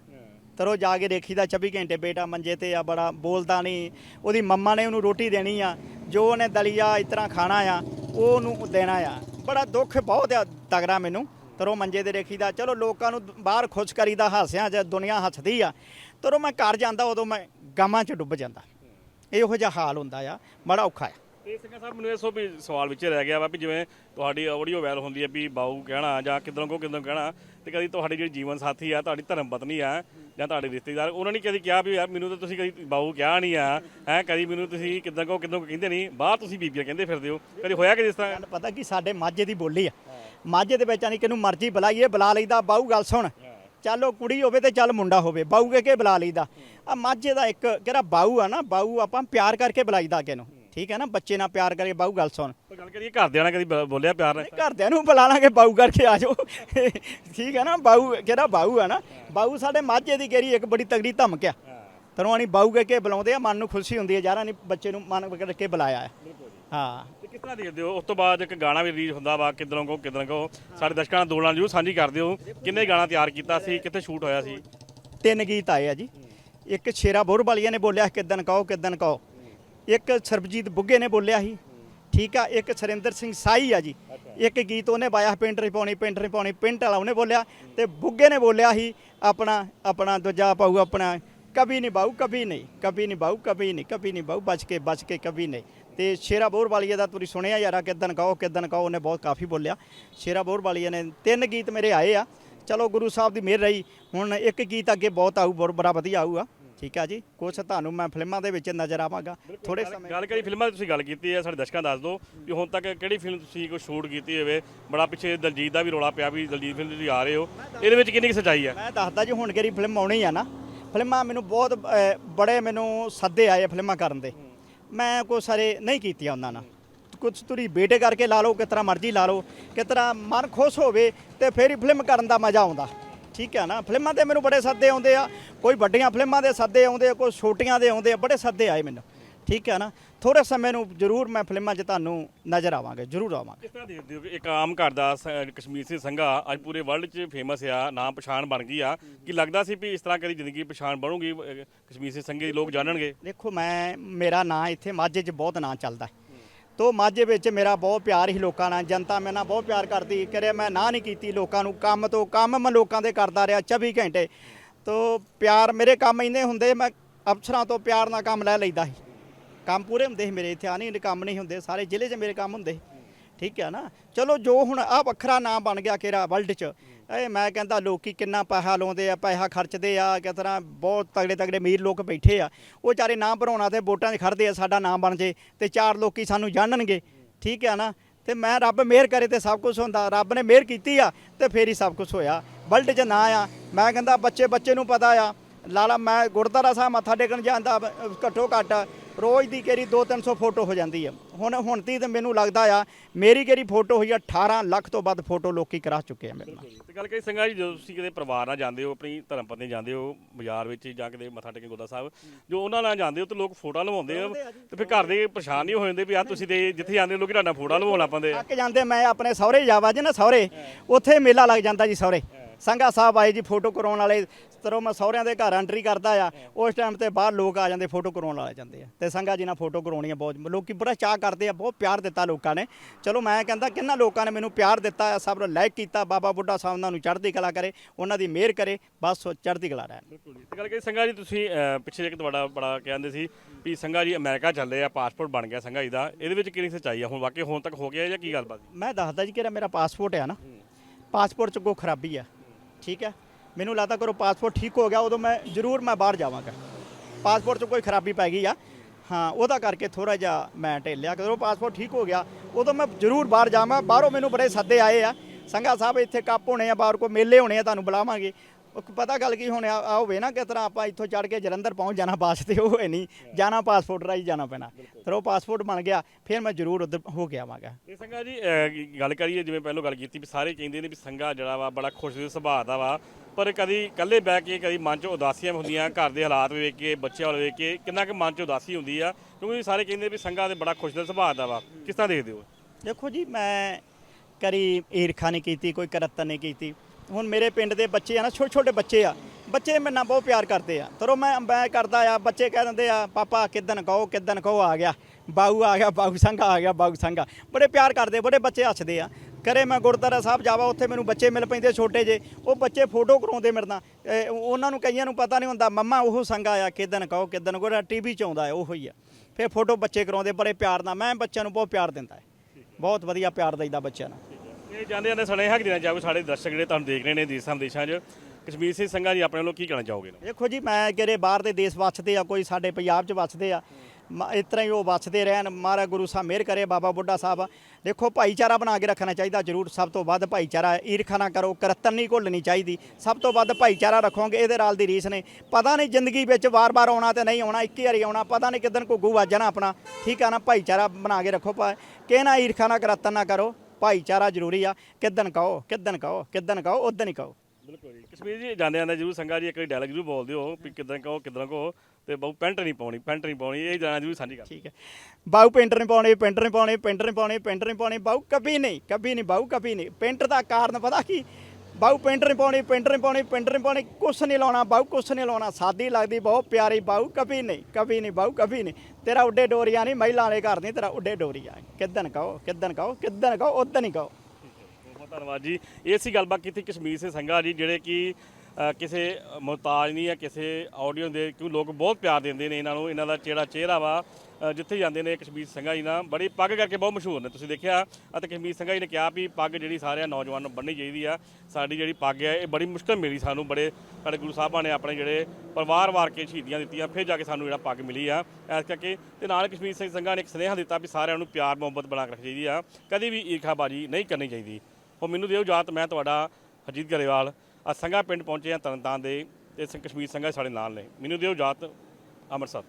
ਤਰੋ ਜਾ ਕੇ ਦੇਖੀਦਾ 24 ਘੰਟੇ ਬੇਟਾ ਮੰਜੇ ਤੇ ਆ, ਬੜਾ ਬੋਲਦਾ ਨਹੀਂ। ਉਹਦੀ ਮੰਮਾ ਨੇ ਉਹਨੂੰ ਰੋਟੀ ਦੇਣੀ ਆ, ਜੋ ਉਹਨੇ ਦਲੀਆ ਇਸ ਤਰ੍ਹਾਂ ਖਾਣਾ ਆ ਉਹ ਉਹਨੂੰ ਦੇਣਾ ਆ। ਬੜਾ ਦੁੱਖ ਬਹੁਤ ਆ ਤਗੜਾ ਮੈਨੂੰ। ਤਰੋ ਮੰਜੇ ਤੇ ਦੇਖੀਦਾ, ਚਲੋ ਲੋਕਾਂ ਨੂੰ ਬਾਹਰ ਖੁਸ਼ ਕਰੀਦਾ ਹਾਸਿਆਂ 'ਚ ਦੁਨੀਆ ਹੱਸਦੀ ਆ। ਤਰੋ ਮੈਂ ਘਰ ਜਾਂਦਾ ਉਦੋਂ ਮੈਂ ਗਮਾਂ 'ਚ ਡੁੱਬ ਜਾਂਦਾ। ਇਹੋ ਜਿਹਾ ਹਾਲ ਹੁੰਦਾ ਆ, ਬੜਾ ਔਖਾ ਆ। ਇਸ ਸਿੰਘਾ ਸਾਹਿਬ, ਮੈਨੂੰ ਇਹ ਸੋ ਵੀ ਸਵਾਲ ਵਿੱਚ ਰਹਿ ਗਿਆ ਵਾ ਵੀ ਜਿਵੇਂ ਤੁਹਾਡੀ ਆਡੀਓ ਵਾਇਰਲ ਹੁੰਦੀ ਹੈ ਵੀ ਬਾਊ ਕਹਿਣਾ ਜਾਂ ਕਿਦਾਂ ਕੋ ਕਿਦਾਂ ਕਹਿਣਾ ਤੇ ਕਦੀ ਤੁਹਾਡੀ ਜਿਹੜੀ ਜੀਵਨ ਸਾਥੀ ਆ, ਤੁਹਾਡੀ ਧਰਮ ਪਤਨੀ ਆ ਜਾਂ ਤੁਹਾਡੇ ਰਿਸ਼ਤੇਦਾਰ, ਉਹਨਾਂ ਨੇ ਕਦੀ ਕਿਹਾ ਵੀ ਯਾਰ ਮੈਨੂੰ ਤਾਂ ਤੁਸੀਂ ਕਦੀ ਬਾਊ ਕਿਹਾ ਨਹੀਂ ਆ, ਹੈ, ਕਦੀ ਮੈਨੂੰ ਤੁਸੀਂ ਕਿਦਾਂ ਕਹੋ, ਕਿਦਾਂ ਕਹਿੰਦੇ ਨਹੀਂ, ਬਾਹਰ ਤੁਸੀਂ ਬੀਬੀਆਂ ਕਹਿੰਦੇ ਫਿਰਦੇ ਹੋ। ਕਦੀ ਹੋਇਆ ਕਿ ਜਿਸ ਤਰ੍ਹਾਂ? ਗੱਲ ਪਤਾ ਕਿ ਸਾਡੇ ਮਾਝੇ ਦੀ ਬੋਲੀ ਆ। ਮਾਝੇ ਦੇ ਵਿੱਚ ਨਹੀਂ ਕਿਨੂੰ ਮਰਜ਼ੀ ਬੁਲਾਈਏ, ਬੁਲਾ ਲਈਦਾ ਬਾਹੂ ਗੱਲ ਸੁਣ। ਚੱਲ ਉਹ ਕੁੜੀ ਹੋਵੇ ਤੇ ਚੱਲ ਮੁੰਡਾ ਹੋਵੇ ਬਾਹੂ ਕਹਿ ਕੇ ਬੁਲਾ ਲਈਦਾ। ਆ ਮਾਝੇ ਦਾ ਇੱਕ ਕਿਹੜਾ ਬਾਹੂ ਆ ਨਾ ਬਾਹੂ ਆਪਾਂ ਪਿਆਰ ਕਰਕੇ ਬੁਲਾਈਦਾ ਅੱਗੇ ਨੂੰ। ਠੀਕ ਹੈ ਨਾ? ਬੱਚੇ ਨਾਲ ਪਿਆਰ ਕਰਕੇ ਬਾਹੂ ਗੱਲ ਸੁਣ। ਪਰ ਗੱਲ ਕਰੀਏ ਘਰਦਿਆਂ ਨਾਲ ਕਦੀ ਬ- ਬੋਲਿਆ ਪਿਆਰ ਨਾਲ? ਨਹੀਂ ਘਰਦਿਆਂ ਨੂੰ ਬੁਲਾ ਲਾਂਗੇ ਬਾਊ ਕਰਕੇ ਆ ਜਾਓ। ਠੀਕ ਹੈ ਨਾ? ਬਾਊ ਕਿਹੜਾ ਬਾਊ ਆ ਨਾ? ਬਾਊ ਸਾਡੇ ਮਾਝੇ ਦੀ ਗੇਰੀ ਇੱਕ ਬੜੀ ਤਗੜੀ ਧਮਕ ਆ। ਤਰੋਂ ਆਣੀ ਬਾਊ ਕਹਿ ਕੇ ਬੁਲਾਉਂਦੇ ਆ ਮਨ ਨੂੰ ਖੁਸ਼ੀ ਹੁੰਦੀ ਹੈ ਯਾਰਾਂ ਨੇ ਬੱਚੇ ਨੂੰ ਮਨ ਕਰਕੇ ਬੁਲਾਇਆ ਹੈ ਹਾਂ। ਤੇ ਕਿਸ ਤਰ੍ਹਾਂ ਦੇਖਦੇ ਹੋ? ਉਸ ਤੋਂ ਬਾਅਦ ਇੱਕ ਗਾਣਾ ਵੀ ਰਿਲੀਜ਼ ਹੁੰਦਾ ਵਾ ਕਿਦਾਂ ਕੋ ਕਿਦਾਂ ਕੋ ਸਾਡੇ ਦਰਸ਼ਕਾਂ ਨਾਲ ਦੋ ਨਾਲ ਜਰੂਰ ਸਾਂਝੀ ਕਰਦੇ ਹੋ ਕਿੰਨੇ ਗਾਣਾ ਤਿਆਰ ਕੀਤਾ ਸੀ ਕਿੱਥੇ ਸ਼ੂਟ ਹੋਇਆ ਸੀ? ਤਿੰਨ ਗੀਤ ਆਏ ਆ ਜੀ। ਇੱਕ ਸ਼ੇਰਾ ਬੋਰ ਵਾਲੀਆ ਨੇ ਬੋਲਿਆ ਕਿਦਨ ਕਹੋ ਕਿਦਨ ਕਹੋ। ਇੱਕ ਸਰਬਜੀਤ ਬੁੱਗੇ ਨੇ ਬੋਲਿਆ ਸੀ। ਠੀਕ ਆ, ਇੱਕ ਸਰਿੰਦਰ ਸਿੰਘ ਸਾਈ ਆ ਜੀ। ਇੱਕ ਗੀਤ ਉਹਨੇ ਬਾਇਆ ਪਿੰਡ ਰਿਪਾਉਣੀ ਪਿੰਡ ਰਿਪਾਉਣੀ ਪਿੰਡ ਵਾਲਾ ਉਹਨੇ ਬੋਲਿਆ। ਤੇ ਬੁੱਗੇ ਨੇ ਬੋਲਿਆ ਸੀ, ਆਪਣਾ ਆਪਣਾ ਦੂਜਾ ਪਾਉ ਆਪਣਾ ਕਭੀ ਨਹੀਂ ਬਾਉ ਕਭੀ ਨਹੀਂ ਕਭੀ ਨਹੀਂ ਬਾਉ ਕਭੀ ਨਹੀਂ ਕਭੀ ਨਹੀਂ ਬਾਉ ਬਚ ਕੇ ਬਚ ਕੇ ਕਭੀ ਨਹੀਂ। ਤੇ ਸ਼ੇਰਾ ਬੋਰ ਵਾਲੀਆ ਦਾ ਤੁਸੀਂ ਸੁਣਿਆ ਯਾਰਾ ਕਿਦਨ ਕਹੋ ਕਿਦਨ ਕਹੋ, ਉਹਨੇ ਬਹੁਤ ਕਾਫੀ ਬੋਲਿਆ। ਸ਼ੇਰਾ ਬੋਰ ਵਾਲੀਆ ਨੇ ਤਿੰਨ ਗੀਤ ਮੇਰੇ ਆਏ ਆ। ਚਲੋ ਗੁਰੂ ਸਾਹਿਬ ਦੀ ਮਿਹਰ ਰਹੀ, ਹੁਣ ਇੱਕ ਗੀਤ ਅੱਗੇ ਬਹੁਤ ਆਊ ਬੜਾ ਵਧੀਆ ਆਊਗਾ। ਠੀਕ ਆ ਜੀ? ਕੁਛ ਤੁਹਾਨੂੰ ਮੈਂ ਫਿਲਮਾਂ ਦੇ ਵਿੱਚ ਨਜ਼ਰ ਆਵਾਂਗਾ। ਥੋੜੇ ਸਮੇਂ ਗੱਲ ਕਰੀ ਫਿਲਮਾਂ ਦੀ ਤੁਸੀਂ ਗੱਲ ਕੀਤੀ ਹੈ ਸਾਡੇ ਦਰਸ਼ਕਾਂ ਦੱਸ ਦਿਓ ਵੀ ਹੁਣ ਤੱਕ ਕਿਹੜੀ ਫਿਲਮ ਤੁਸੀਂ ਕੋਈ ਸ਼ੂਟ ਕੀਤੀ ਹੋਵੇ? ਬੜਾ ਪਿੱਛੇ ਦਲਜੀਤ ਦਾ ਵੀ ਰੋਲਾ ਪਿਆ ਵੀ ਦਲਜੀਤ ਫਿਲਮ ਤੁਸੀਂ ਆ ਰਹੇ ਹੋ। ਇਹਦੇ ਵਿੱਚ ਕਿੰਨੀ ਕੁ ਸੱਚਾਈ ਹੈ? ਮੈਂ ਦੱਸਦਾ ਜੀ ਹੁਣ ਕਿਹੜੀ ਫਿਲਮ ਆਉਣੀ ਆ ਨਾ ਫਿਲਮਾਂ ਮੈਨੂੰ ਬਹੁਤ ਬੜੇ ਮੈਨੂੰ ਸੱਦੇ ਆਏ ਫਿਲਮਾਂ ਕਰਨ ਦੇ। ਮੈਂ ਕੋਈ ਸਾਰੇ ਨਹੀਂ ਕੀਤੀਆਂ ਉਹਨਾਂ ਨਾਲ। ਕੁਝ ਤੁਰੀ ਬੇਟੇ ਕਰਕੇ ਲਾ ਲਓ ਕਿਸ ਤਰ੍ਹਾਂ ਮਰਜ਼ੀ ਲਾ ਲਓ ਕਿਸ ਤਰ੍ਹਾਂ ਮਨ ਖੁਸ਼ ਹੋਵੇ ਤੇ ਫਿਰ ਹੀ ਫਿਲਮ ਕਰਨ ਦਾ ਮਜ਼ਾ ਆਉਂਦਾ। ਠੀਕ ਹੈ ਨਾ? ਫਿਲਮਾਂ ਤੇ ਮੈਨੂੰ ਬੜੇ ਸੱਦੇ ਆਉਂਦੇ ਆ। ਕੋਈ ਵੱਡੀਆਂ ਫਿਲਮਾਂ ਦੇ ਸੱਦੇ ਆਉਂਦੇ ਆ ਕੋਈ ਛੋਟੀਆਂ ਦੇ ਆਉਂਦੇ ਆ ਬੜੇ ਸੱਦੇ ਆਏ ਮੈਨੂੰ। ਠੀਕ ਹੈ ਨਾ? ਥੋੜੇ ਸਮੇਂ ਨੂੰ ਜ਼ਰੂਰ ਮੈਂ ਫਿਲਮਾਂ 'ਚ ਤੁਹਾਨੂੰ ਨਜ਼ਰ ਆਵਾਂਗੇ ਜ਼ਰੂਰ ਆਵਾਂਗੇ। ਕਿਸ ਤਰ੍ਹਾਂ ਦੇਖਦੇ ਹੋ ਕਿ ਇੱਕ ਆਮ ਘਰ ਦਾ ਸ- ਕਸ਼ਮੀਰ ਸਿੰਘ ਸੰਘਾ ਅੱਜ ਪੂਰੇ ਵਰਲਡ 'ਚ ਫੇਮਸ ਆ ਨਾਮ ਪਛਾਣ ਬਣ ਗਈ ਆ। ਕਿ ਲੱਗਦਾ ਸੀ ਵੀ ਇਸ ਤਰ੍ਹਾਂ ਕਦੀ ਜ਼ਿੰਦਗੀ ਪਛਾਣ ਬਣੂਗੀ ਅਹ, ਕਸ਼ਮੀਰ ਸਿੰਘ ਸੰਘੇ ਲੋਕ ਜਾਣਨਗੇ? ਦੇਖੋ ਮੈਂ ਮੇਰਾ ਨਾਂ ਇੱਥੇ ਮਾਝੇ 'ਚ ਬਹੁਤ ਨਾਂ ਚੱਲਦਾ। ਹੈ। ਤੋ ਮਾਝੇ ਵਿੱਚ ਮੇਰਾ ਬਹੁਤ ਪਿਆਰ ਹੀ ਲੋਕਾਂ ਨਾਲ, ਜਨਤਾ ਮੇਰੇ ਨਾਲ ਬਹੁਤ ਪਿਆਰ ਕਰਦੀ ਕਰੇ ਮੈਂ ਨਾ ਨਹੀਂ ਕੀਤੀ ਲੋਕਾਂ ਨੂੰ, ਕੰਮ ਤੋਂ ਕੰਮ ਮੈਂ ਲੋਕਾਂ ਦੇ ਕਰਦਾ ਰਿਹਾ 24 ਘੰਟੇ। ਤੋ ਪਿਆਰ ਮੇਰੇ ਕੰਮ ਇੰਨੇ ਹੁੰਦੇ, ਮੈਂ ਅਫਸਰਾਂ ਤੋਂ ਪਿਆਰ ਨਾਲ ਕੰਮ ਲੈ ਲਈਦਾ ਸੀ। ਕੰਮ ਪੂਰੇ ਹੁੰਦੇ ਸੀ ਮੇਰੇ, ਇੱਥੇ ਆ ਨਹੀਂ ਕੰਮ ਨਹੀਂ ਹੁੰਦੇ, ਸਾਰੇ ਜ਼ਿਲ੍ਹੇ 'ਚ ਮੇਰੇ ਕੰਮ ਹੁੰਦੇ ਸੀ। ਠੀਕ ਹੈ ਨਾ? ਚਲੋ ਜੋ ਹੁਣ ਆ ਵੱਖਰਾ ਨਾਮ ਬਣ ਗਿਆ ਕਿਹੜਾ ਵਰਲਡ 'ਚ, ਇਹ ਮੈਂ ਕਹਿੰਦਾ ਲੋਕੀ ਕਿੰਨਾ ਪੈਸਾ ਲਾਉਂਦੇ ਆ, ਪੈਸਾ ਖਰਚਦੇ ਆ, ਕਿਸ ਤਰ੍ਹਾਂ ਬਹੁਤ ਤਗੜੇ ਤਗੜੇ ਅਮੀਰ ਲੋਕ ਬੈਠੇ ਆ। ਉਹ ਚਾਰੇ ਨਾਮ ਭਰਾਉਣਾ ਤੇ ਵੋਟਾਂ 'ਚ ਖੜਦੇ ਆ, ਸਾਡਾ ਨਾਮ ਬਣ ਜੇ ਤੇ ਚਾਰ ਲੋਕੀ ਸਾਨੂੰ ਜਾਣਨਗੇ। ਠੀਕ ਹੈ ਨਾ? ਤੇ ਮੈਂ ਰੱਬ ਮਿਹਰ ਕਰੇ ਤੇ ਸਭ ਕੁਝ ਹੁੰਦਾ, ਰੱਬ ਨੇ ਮਿਹਰ ਕੀਤੀ ਆ ਤੇ ਫੇਰ ਹੀ ਸਭ ਕੁਝ ਹੋਇਆ। ਵਰਲਡ 'ਚ ਨਾ ਆ। ਮੈਂ ਕਹਿੰਦਾ ਬੱਚੇ ਬੱਚੇ ਨੂੰ ਪਤਾ ਆ। ਲਾਲਾ, ਮੈਂ ਗੁਰਦੁਆਰਾ ਸਾਹਿਬ ਮੱਥਾ ਟੇਕਣ ਜਾਂਦਾ ਘੱਟੋ ਘੱਟ ਰੋਜ਼ ਦੀ ਕੇਰੀ 2-300 ਫੋਟੋ ਹੋ ਜਾਂਦੀ ਆ। ਹੁਣ ਹੁਣ ਤੀ ਤੇ ਮੈਨੂੰ ਲੱਗਦਾ ਆ ਮੇਰੀ ਕਿਹੜੀ ਫੋਟੋ ਹੋਈ ਆ 18 ਲੱਖ ਤੋਂ ਵੱਧ ਫੋਟੋ ਲੋਕੀ ਕਰਾ ਚੁੱਕੇ ਆ ਮੇਰੇ ਨਾਲ। ਤੇ ਗੱਲ ਕਰੀ ਸੰਘਾ ਜੀ ਜਦੋਂ ਤੁਸੀਂ ਕਿਤੇ ਪਰਿਵਾਰ ਨਾਲ ਜਾਂਦੇ ਹੋ ਆਪਣੀ ਧਰਮ ਪਤਨੀ ਜਾਂਦੇ ਹੋ ਬਾਜ਼ਾਰ ਵਿੱਚ ਜਾਂ ਕਿਤੇ ਮੱਥਾ ਟੇਕਣ ਗੁਰਦਾ ਸਾਹਿਬ ਜੋ ਉਹਨਾਂ ਨਾਲ ਜਾਂਦੇ ਹੋ ਤੇ ਲੋਕ ਫੋਟੋ ਲਵਾਉਂਦੇ ਆ ਤੇ ਫਿਰ ਘਰ ਦੇ ਪਰੇਸ਼ਾਨ ਨਹੀਂ ਹੋ ਜਾਂਦੇ ਵੀ ਆ ਤੁਸੀਂ ਤੇ ਜਿੱਥੇ ਜਾਂਦੇ ਲੋਕੀ ਤੁਹਾਡਾ ਫੋਟੋ ਲਵਾਉਣਾ ਪਾਉਂਦੇ ਆ। ਥੱਕ ਜਾਂਦੇ ਮੈਂ ਆਪਣੇ ਸਹੁਰੇ ਜਾਵਾ ਜੀ ਨਾ ਸਹੁਰੇ ਉੱਥੇ ਮੇਲਾ ਲੱਗ ਜਾਂਦਾ ਜੀ ਸਹੁਰੇ। ਸੰਘਾ ਸਾਹਿਬ ਆਏ ਜੀ ਫੋਟੋ ਕਰਾਉਣ ਵਾਲੇ ਤਰੋ ਮੈਂ ਸਹੁਰਿਆਂ ਦੇ ਘਰ ਐਂਟਰੀ ਕਰਦਾ ਆ ਉਸ ਟਾਈਮ ਤੇ ਬਾਹਰ ਲੋਕ ਆ ਜਾਂਦੇ ਫੋਟੋ ਕਰਾਉਣ ਵਾਲੇ ਜਾਂਦੇ ਆ। ਤੇ ਸੰਘਾ ਜੀ ਨਾਲ ਫੋਟੋ ਕਰਾਉਣੀ ਆ ਬਹੁਤ ਲੋਕੀ ਬੜਾ ਚਾਹ ਕਰਦੇ ਆ ਬਹੁਤ ਪਿਆਰ ਦਿੱਤਾ ਲੋਕਾਂ ਨੇ। ਚਲੋ ਮੈਂ ਕਹਿੰਦਾ ਕਿੰਨਾ ਲੋਕਾਂ ਨੇ ਮੈਨੂੰ ਪਿਆਰ ਦਿੱਤਾ ਆ ਸਭ ਨੂੰ ਲਾਈਕ ਕੀਤਾ ਬਾਬਾ ਬੁੱਢਾ ਸਾਹਿਬ ਉਹਨਾਂ ਨੂੰ ਚੜ੍ਹਦੀ ਕਲਾ ਕਰੇ ਉਹਨਾਂ ਦੀ ਮਿਹਰ ਕਰੇ ਬਸ ਉਹ ਚੜ੍ਹਦੀ ਕਲਾ ਰਹਿਣ। ਬਿਲਕੁਲ ਜੀ। ਗੱਲ ਕਰੀ ਸੰਘਾ ਜੀ ਤੁਸੀਂ ਪਿੱਛੇ ਇੱਕ ਤੁਹਾਡਾ ਬੜਾ ਕਹਿੰਦੇ ਸੀ ਵੀ ਸੰਘਾ ਜੀ ਅਮਰੀਕਾ ਚੱਲੇ ਆ ਪਾਸਪੋਰਟ ਬਣ ਗਿਆ ਸੰਘਾ ਜੀ ਦਾ। ਇਹਦੇ ਵਿੱਚ ਕਿਹੜੀ ਸੱਚਾਈ ਆ? ਹੁਣ ਵਾਕਈ ਹੁਣ ਤੱਕ ਹੋ ਗਿਆ ਜਾਂ ਕੀ ਗੱਲਬਾਤ? ਮੈਂ ਦੱਸਦਾ ਜੀ ਕਿ ਮੇਰਾ ਪਾਸਪੋਰਟ ਆ ਨਾ। ਪਾਸਪੋਰਟ 'ਚ ਕੋਈ ਖਰਾਬੀ ਆ। ਠੀਕ ਹੈ? ਮੈਨੂੰ ਲੱਗਦਾ ਕਰੋ ਪਾਸਪੋਰਟ ਠੀਕ ਹੋ ਗਿਆ, ਉਦੋਂ ਮੈਂ ਜ਼ਰੂਰ ਮੈਂ ਬਾਹਰ ਜਾਵਾਂਗਾ। ਪਾਸਪੋਰਟ 'ਚ ਕੋਈ ਖਰਾਬੀ ਪੈ ਗਈ ਆ। ਹਾਂ, ਉਹਦਾ ਕਰਕੇ ਥੋੜਾ ਜਿਹਾ ਮੈਂ ਢਿੱਲਿਆ। ਕਰੋ ਪਾਸਪੋਰਟ ਠੀਕ ਹੋ ਗਿਆ, ਉਦੋਂ ਮੈਂ ਜ਼ਰੂਰ ਬਾਹਰ ਜਾਵਾਂ। ਬਾਹਰੋਂ ਮੈਨੂੰ ਬੜੇ ਸੱਦੇ ਆਏ ਆ। ਸੰਘਾ ਸਾਹਿਬ ਇੱਥੇ ਕੱਪ ਹੋਣੇ ਆ, ਬਾਹਰ ਕੋ ਮੇਲੇ ਹੋਣੇ ਆ, ਤੁਹਾਨੂੰ ਬੁਲਾਵਾਂਗੇ। ਪਤਾ ਗੱਲ ਕੀ ਹੁਣ ਆ ਹੋਵੇ ਨਾ ਕਿਸ ਤਰ੍ਹਾਂ ਆਪਾਂ ਇੱਥੋਂ ਚੜ ਕੇ ਜਲੰਧਰ ਪਹੁੰਚ ਜਾਣਾ ਬੱਸ ਤੇ ਉਹ ਹੈ ਨਹੀਂ। ਜਾਣਾ ਪਾਸਪੋਰਟ ਰਾਹੀਂ ਜਾਣਾ ਪੈਣਾ। ਫਿਰ ਉਹ ਪਾਸਪੋਰਟ ਬਣ ਗਿਆ ਫਿਰ ਮੈਂ ਜ਼ਰੂਰ ਉੱਧਰ ਹੋ ਕੇ ਆਵਾਂਗਾ। ਇਹ ਸੰਘਾ ਜੀ ਅਹ, ਗੱਲ ਕਰੀਏ ਜਿਵੇਂ ਪਹਿਲਾਂ ਗੱਲ ਕੀਤੀ ਵੀ ਸਾਰੇ ਕਹਿੰਦੇ ਨੇ ਵੀ ਸੰਘਾ ਜਿਹੜਾ ਵਾ ਬੜਾ ਖੁਸ਼ ਦੇ ਸੁਭਾਅ ਦਾ ਵਾ ਪਰ ਕਦੀ ਇਕੱਲੇ ਬਹਿ ਕੇ ਕਦੀ ਮਨ 'ਚ ਉਦਾਸੀਆਂ ਹੁੰਦੀਆਂ ਘਰ ਦੇ ਹਾਲਾਤ ਵੇਖ ਕੇ ਬੱਚਿਆਂ ਵੱਲ ਵੇਖ ਕੇ ਕਿੰਨਾ ਕੁ ਮਨ 'ਚ ਉਦਾਸੀ ਹੁੰਦੀ ਆ ਕਿਉਂਕਿ ਸਾਰੇ ਕਹਿੰਦੇ ਵੀ ਸੰਘਾ ਤੇ ਬੜਾ ਖੁਸ਼ ਦਿਲ ਸੁਭਾਅ ਦਾ ਵਾ। ਕਿਸ ਤਰ੍ਹਾਂ ਦੇਖਦੇ ਹੋ? ਦੇਖੋ ਜੀ ਮੈਂ ਕਰੀ ਈਰਖਾ ਨਹੀਂ ਕੀਤੀ ਕੋਈ ਕਰਤਨ ਨਹੀਂ ਕੀਤੀ। ਹੁਣ ਮੇਰੇ ਪਿੰਡ ਦੇ ਬੱਚੇ ਆ ਨਾ, ਛੋਟੇ ਛੋਟੇ ਬੱਚੇ ਆ। ਬੱਚੇ ਮੇਰੇ ਨਾਲ ਬਹੁਤ ਪਿਆਰ ਕਰਦੇ ਆ। ਤਰੋ ਮੈਂ ਮੈਂ ਕਰਦਾ ਆ, ਬੱਚੇ ਕਹਿ ਦਿੰਦੇ ਆ, ਪਾਪਾ ਕਿਦਨ ਕਹੋ ਕਿਦਨ ਕਹੋ, ਆ ਗਿਆ। ਬਾਊ ਆ ਗਿਆ, ਬਾਊ ਸੰਘਾ ਆ ਗਿਆ, ਬਾਊ ਸੰਘਾ ਬੜੇ ਪਿਆਰ ਕਰਦੇ, ਬੜੇ ਬੱਚੇ ਹੱਸਦੇ ਆ। ਕਰੇ ਮੈਂ ਗੁਰਦੁਆਰਾ ਸਾਹਿਬ ਜਾਵਾ, ਉੱਥੇ ਮੈਨੂੰ ਬੱਚੇ ਮਿਲ ਪੈਂਦੇ ਛੋਟੇ ਜੇ। ਉਹ ਬੱਚੇ ਫੋਟੋ ਕਰਾਉਂਦੇ ਮੇਰੇ ਨਾਲ। ਉਹਨਾਂ ਨੂੰ ਕਈਆਂ ਨੂੰ ਪਤਾ ਨਹੀਂ ਹੁੰਦਾ, ਮੰਮਾ, ਉਹ ਸੰਘਾ ਆ ਕਿਦਨ ਕਹੋ ਕਿਦਨ ਕਹੋ। ਟੀਵੀ ਚ ਆਉਂਦਾ ਹੈ, ਉਹ ਹੀ ਆ। ਫਿਰ ਫੋਟੋ ਬੱਚੇ ਕਰਾਉਂਦੇ, ਬੜੇ ਪਿਆਰ ਨਾਲ। ਮੈਂ ਬੱਚਿਆਂ ਨੂੰ ਬਹੁਤ ਪਿਆਰ ਦਿੰਦਾ ਬਹੁਤ ਵਧੀਆ ਪਿਆਰ ਦਈਦਾ ਬੱਚਿਆਂ ਨੂੰ ਇਹ ਜਾਂਦੇ ਜਾਂਦੇ ਸੁਨੇਹਾ ਦੇਣਾ ਚਾਹੋਗੇ ਸਾਡੇ ਦਰਸ਼ਕ ਜਿਹੜੇ ਤੁਹਾਨੂੰ ਦੇਖ ਰਹੇ ਨੇ ਦੇਸਾਂ ਵਿਦੇਸ਼ਾਂ 'ਚ, ਕਸ਼ਮੀਰ ਸਿੰਘ ਸੰਘਾ ਜੀ, ਆਪਣੇ ਵੱਲੋਂ ਕੀ ਕਹਿਣਾ ਚਾਹੋਗੇ ਦੇਖੋ ਜੀ, ਮੈਂ ਕਿਹੜੇ ਬਾਹਰ ਦੇ ਦੇਸ਼ ਵੱਸਦੇ ਆ, ਕੋਈ ਸਾਡੇ ਪੰਜਾਬ 'ਚ ਵੱਸਦੇ ਆ, ਮ- ਇਸ ਤਰ੍ਹਾਂ ਹੀ ਉਹ ਵੱਸਦੇ ਰਹਿਣ। ਮਹਾਰਾ ਗੁਰੂ ਸਾਹਿਬ ਮਿਹਰ ਕਰੇ, ਬਾਬਾ ਬੁੱਢਾ ਸਾਹਿਬ। ਦੇਖੋ, ਭਾਈਚਾਰਾ ਬਣਾ ਕੇ ਰੱਖਣਾ ਚਾਹੀਦਾ ਜ਼ਰੂਰ, ਸਭ ਤੋਂ ਵੱਧ ਭਾਈਚਾਰਾ। ਈਰਖਾ ਨਾ ਕਰੋ, ਕਰਤਨ ਨਹੀਂ ਘੁੱਲਣੀ ਚਾਹੀਦੀ। ਸਭ ਤੋਂ ਵੱਧ ਭਾਈਚਾਰਾ ਰੱਖੋਗੇ, ਇਹਦੇ ਨਾਲ ਦੀ ਰੀਸ ਨੇ। ਪਤਾ ਨਹੀਂ ਜ਼ਿੰਦਗੀ ਵਿੱਚ ਵਾਰ-ਵਾਰ ਆਉਣਾ ਤੇ ਨਹੀਂ ਆਉਣਾ, ਇੱਕ ਹੀ ਵਾਰੀ ਆਉਣਾ, ਪਤਾ ਨਹੀਂ ਕਿਦਨ ਘੁੱਗੂ ਵੱਜ ਜਾਣਾ ਆਪਣਾ। ਠੀਕ ਆ ਨਾ, ਭਾਈਚਾਰਾ ਬਣਾ ਕੇ ਰੱਖੋ ਭਾ ਕਿ ਨਾ ਈਰਖਾ ਨਾ ਕਰਤਨ ਨਾ ਕਰੋ। ਭਾਈਚਾਰਾ ਜ਼ਰੂਰੀ ਆ ਕਿਦਨ ਕਹੋ ਕਿਦਨ ਕਹੋ ਕਿਦਨ ਕਹੋ ਉਦਨ ਹੀ ਕਹੋ। ਬਿਲਕੁਲ ਜੀ। ਕਸ਼ਮੀਰ ਜੀ ਜਾਂਦੇ ਆਂਦੇ ਜਰੂਰ ਸੰਗਾ ਜੀ ਇੱਕ ਵਾਰੀ ਡਾਇਲੌਗ ਜਰੂਰ ਬੋਲਦੇ ਹੋ ਵੀ ਕਿਦਾਂ ਕਹੋ ਕਿਦਾਂ ਕਹੋ ਤੇ ਬਾਉ ਪੈਂਟ ਨਹੀਂ ਪਾਉਣੀ ਪੈਂਟ ਨਹੀਂ ਪਾਉਣੀ ਇਹ ਜਾਣਾ ਜਰੂਰ ਸਾਂਝੀ ਕਰ। ਠੀਕ ਹੈ। ਬਾਉ ਪੈਂਟ ਨਹੀਂ ਪਾਉਣੇ ਪੈਂਟ ਨਹੀਂ ਪਾਉਣੇ ਪੈਂਟ ਨਹੀਂ ਪਾਉਣੇ ਪੈਂਟ ਨਹੀਂ ਪਾਉਣੇ ਬਾਉ ਕਭੀ ਨਹੀਂ ਕਭੀ ਨਹੀਂ ਬਾਉ ਕਬੀ ਨਹੀਂ। ਪੈਂਟ ਦਾ ਕਾਰਨ ਪਤਾ ਕੀ? ਬਾਹੂ ਪੈਂਟ ਨਹੀਂ ਪਾਉਣੀ ਪੈਂਟ ਨਹੀਂ ਪਾਉਣੀ ਪੈਂਟ ਨਹੀਂ ਪਾਉਣੀ, ਕੁਛ ਨਹੀਂ ਲਾਉਣਾ ਬਾਹੂ ਕੁਛ ਨਹੀਂ ਲਾਉਣਾ। ਸਾਦੀ ਲੱਗਦੀ ਬਹੁਤ ਪਿਆਰੀ ਬਾਹੂ ਕਭੀ ਨਹੀਂ ਕਭੀ ਨਹੀਂ ਬਾਹੂ ਕਭੀ ਨਹੀਂ। ਤੇਰਾ ਉੱਡੇ ਡੋਰੀਆਂ ਨਹੀਂ, ਮਹਿਲਾ ਵਾਲੇ ਘਰ ਨਹੀਂ ਤੇਰਾ ਉੱਡੇ ਡੋਰੀਆਂ। ਕਿਦਨ ਕਹੋ ਕਿਦਨ ਕਹੋ ਕਿਦਨ ਕਹੋ ਉਦਨ ਹੀ ਕਹੋ। ਬਹੁਤ ਧੰਨਵਾਦ ਜੀ। ਇਹ ਸੀ ਗੱਲਬਾਤ ਕੀਤੀ ਕਸ਼ਮੀਰ ਸਿੰਘ ਸੰਘਾ ਜੀ, ਜਿਹੜੇ ਕਿ ਕਿਸੇ ਮੁਹਤਾਜ ਨਹੀਂ ਹੈ ਕਿਸੇ ਆਡੀਓ ਦੇ ਕਿਉਂ ਲੋਕ ਬਹੁਤ ਪਿਆਰ ਦਿੰਦੇ ਨੇ ਇਹਨਾਂ ਨੂੰ, ਇਹਨਾਂ ਦਾ ਚਿਹਰਾ ਚਿਹਰਾ ਵਾ। ਜਿੱਥੇ ਜਾਂਦੇ ਨੇ ਕਸ਼ਮੀਰ ਸੰਘਾ ਜੀ ਨਾਲ। ਬੜੀ ਪੱਗ ਕਰਕੇ ਬਹੁਤ ਮਸ਼ਹੂਰ ਨੇ, ਤੁਸੀਂ ਦੇਖਿਆ। ਅਤੇ ਕਸ਼ਮੀਰ ਸੰਘਾ ਜੀ ਨੇ ਕਿਹਾ ਵੀ ਪੱਗ ਜਿਹੜੀ ਸਾਰਿਆਂ ਨੌਜਵਾਨਾਂ ਨੂੰ ਬੰਨ੍ਹਣੀ ਚਾਹੀਦੀ ਆ। ਸਾਡੀ ਜਿਹੜੀ ਪੱਗ ਹੈ ਇਹ ਬੜੀ ਮੁਸ਼ਕਲ ਮਿਲੀ ਸਾਨੂੰ। ਬੜੇ, ਸਾਡੇ ਗੁਰੂ ਸਾਹਿਬਾਂ ਨੇ ਆਪਣੇ ਜਿਹੜੇ ਪਰਿਵਾਰ ਵਾਰ ਕੇ ਸ਼ਹੀਦੀਆਂ ਦਿੱਤੀਆਂ, ਫਿਰ ਜਾ ਕੇ ਸਾਨੂੰ ਜਿਹੜਾ ਪੱਗ ਮਿਲੀ ਆ। ਇਸ ਕਰਕੇ ਤੇ ਨਾਲ ਕਸ਼ਮੀਰ ਸਿੰਘ ਸੰਘਾ ਨੇ ਇੱਕ ਸੁਨੇਹਾ ਦਿੱਤਾ ਵੀ ਸਾਰਿਆਂ ਨੂੰ ਪਿਆਰ, ਮੁਹੱਬਤ ਬਣਾ ਕੇ ਰੱਖਣੀ ਚਾਹੀਦੀ ਆ। ਕਦੇ ਵੀ ਈਰਖਾਬਾਜੀ ਨਹੀਂ ਕਰਨੀ ਚਾਹੀਦੀ। ਉਹ ਮੈਨੂੰ ਦਿਓ ਜਾਤ ਮੈਂ ਤੁਹਾਡਾ ਹਰਜੀਤ ਗਰੇਵਾਲ ਆ ਸੰਘਾ ਪਿੰਡ ਪਹੁੰਚੇ ਆ ਤਰਨਤਾਰਨ ਦੇ ਤੇ ਕਸ਼ਮੀਰ ਸੰਘਾ ਸਾਡੇ ਨਾਲ ਨੇ। ਮੈਨੂੰ ਦਿਓ ਜਾਤ ਅੰਮ੍ਰਿਤਸਰ।